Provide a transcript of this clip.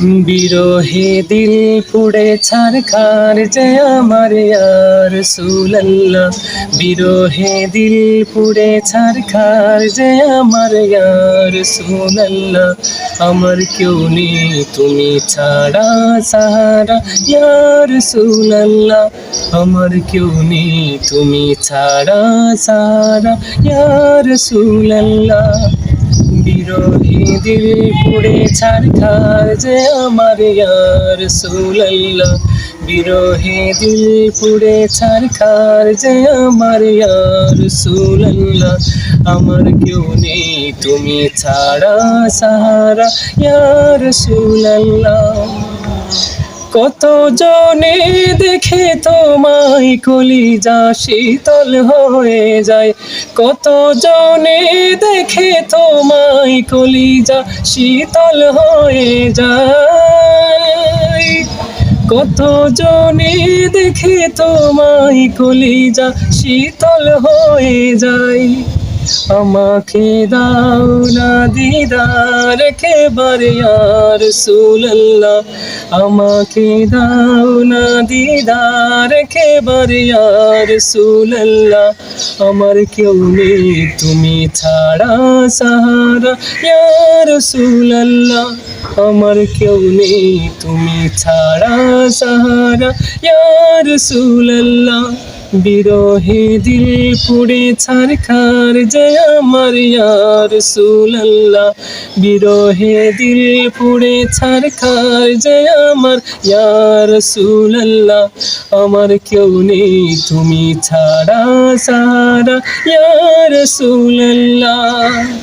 বিরহে দিল পুড়ে ছারখার যে আমার ইয়ার সুলাল্লাহ। বিরহে দিল পুড়ে ছারখার যে আমার ইয়ার সুলাল্লাহ। আমার কেউ নেই, তুমি ছাড়া সাহারা ইয়ার সুলাল্লাহ। আমার কেউ নেই, তুমি ছাড়া সাহারা ইয়ার সুলাল্লাহ। দিল পুড়ে ছারখার যে আমার ইয়ার সুলাল্লাহ বিরোহী দিল পুড়ে ছারখার যে আমার ইয়ার সুলাল্লাহ আমার কেউ নেই, তুমি ছাড়া সাহারা ইয়ার সুলাল্লাহ কত জনে দেখে তোমায় কলিজা শীতল হয়ে যায়? কত জনে দেখে তোমায় কলিজা শীতল হয়ে যায়? কত জনে দেখে তোমায় কলিজা শীতল হয়ে যায়? আমাকে দাও না দিদার একেবারে আর সুলাল্লাহ। আমাকে দাও না দিদার একেবারে আর সুলাল্লাহ। আমার কেউ নেই, তুমি ছাড়া সাহারা ইয়ার সুলাল্লাহ। আমার কেউ নেই, তুমি ছাড়া সাহারা ইয়ার সুলাল্লাহ। বিরহে দিল পুড়ে ছারখার জয় আমার ইয়ার সুলাল্লাহ। বিরহে দিল পুড়ে ছারখার জয় আমার ইয়ার সুলাল্লাহ। আমার কেউ নেই, তুমি ছাড়া সারা ইয়ার সুলাল্লাহ।